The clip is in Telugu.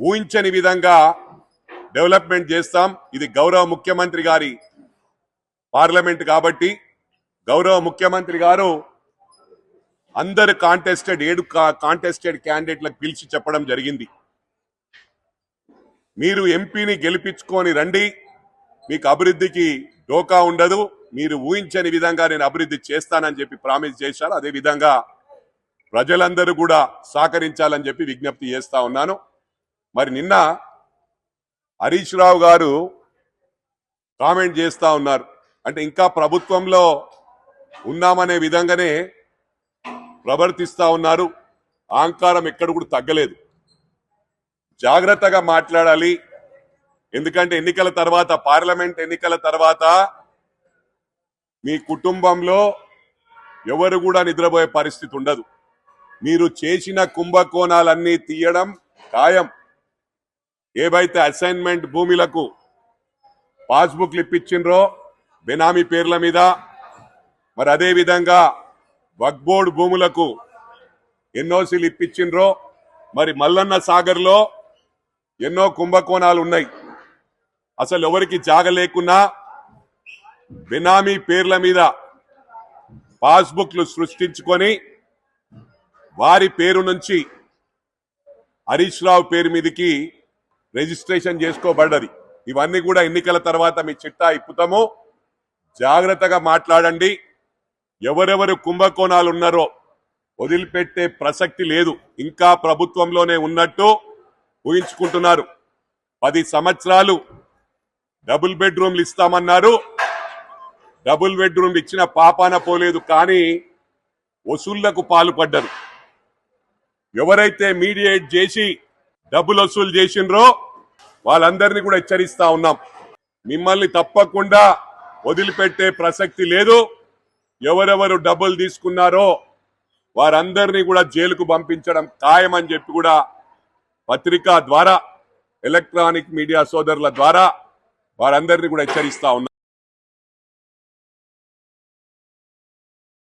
ఊహించని విధంగా డెవలప్మెంట్ చేస్తాం. ఇది గౌరవ ముఖ్యమంత్రి గారి పార్లమెంట్ కాబట్టి గౌరవ ముఖ్యమంత్రి గారు అందరు కాంటెస్టెడ్ ఏడు కాంటెస్టెడ్ క్యాండిడేట్లకు పిలిచి చెప్పడం జరిగింది. మీరు ఎంపీని గెలిపించుకొని రండి. మీకు అభివృద్ధికి డోకా ఉండదు. మీరు ఊహించని విధంగా నేను అభివృద్ధి చేస్తానని చెప్పి ప్రామిస్ చేశారు. అదే విధంగా ప్రజలందరూ కూడా సహకరించాలని చెప్పి విజ్ఞప్తి చేస్తా ఉన్నాను. మరి నిన్న హరీష్ రావు గారు కామెంట్ చేస్తా ఉన్నారు. అంటే ఇంకా ప్రభుత్వంలో ఉన్నామనే విధంగానే ప్రవర్తిస్తా ఉన్నారు. అహంకారం ఎక్కడ కూడా తగ్గలేదు. జాగ్రత్తగా మాట్లాడాలి. ఎందుకంటే ఎన్నికల తర్వాత పార్లమెంట్ ఎన్నికల తర్వాత మీ కుటుంబంలో ఎవరు కూడా నిద్రపోయే పరిస్థితి ఉండదు. మీరు చేసిన కుంభకోణాలన్నీ తీయడం ఖాయం. ఏవైతే అసైన్మెంట్ భూములకు పాస్బుక్లు ఇప్పించిండ్రో బెనామీ పేర్ల మీద మరి అదే విధంగా వక్బోర్డ్ భూములకు ఎన్ఓసీలు ఇప్పించిండ్రో మరి మల్లన్న సాగర్లో ఎన్నో కుంభకోణాలు ఉన్నాయి. అసలు ఎవరికి జాగ లేకున్నా బినామీ పేర్ల మీద పాస్బుక్లు సృష్టించుకొని వారి పేరు నుంచి హరీష్ రావు పేరు మీదకి రిజిస్ట్రేషన్ చేసుకోబడ్డది. ఇవన్నీ కూడా ఎన్నికల తర్వాత మీ చిట్టా ఇప్పుతాము. జాగ్రత్తగా మాట్లాడండి. ఎవరెవరు కుంభకోణాలు ఉన్నారో వదిలిపెట్టే ప్రసక్తి లేదు. ఇంకా ప్రభుత్వంలోనే ఉన్నట్టు ఊహించుకుంటున్నారు. పది సంవత్సరాలు డబుల్ బెడ్రూమ్లు ఇస్తామన్నారు. డబుల్ బెడ్రూమ్లు ఇచ్చిన పాపాన పోలేదు కానీ వసూళ్ళకు పాల్పడ్డరు. ఎవరైతే మీడియేట్ చేసి డబ్బులు వసూలు చేసిండ్రో వాళ్ళందరినీ కూడా హెచ్చరిస్తా ఉన్నాం. మిమ్మల్ని తప్పకుండా వదిలిపెట్టే ప్రసక్తి లేదు. ఎవరెవరు డబ్బులు తీసుకున్నారో వారందరినీ కూడా జైలుకు పంపించడం ఖాయమని చెప్పి కూడా పత్రిక ద్వారా ఎలక్ట్రానిక్ మీడియా సోదరుల ద్వారా వారందరినీ కూడా హెచ్చరిస్తా ఉన్నాం.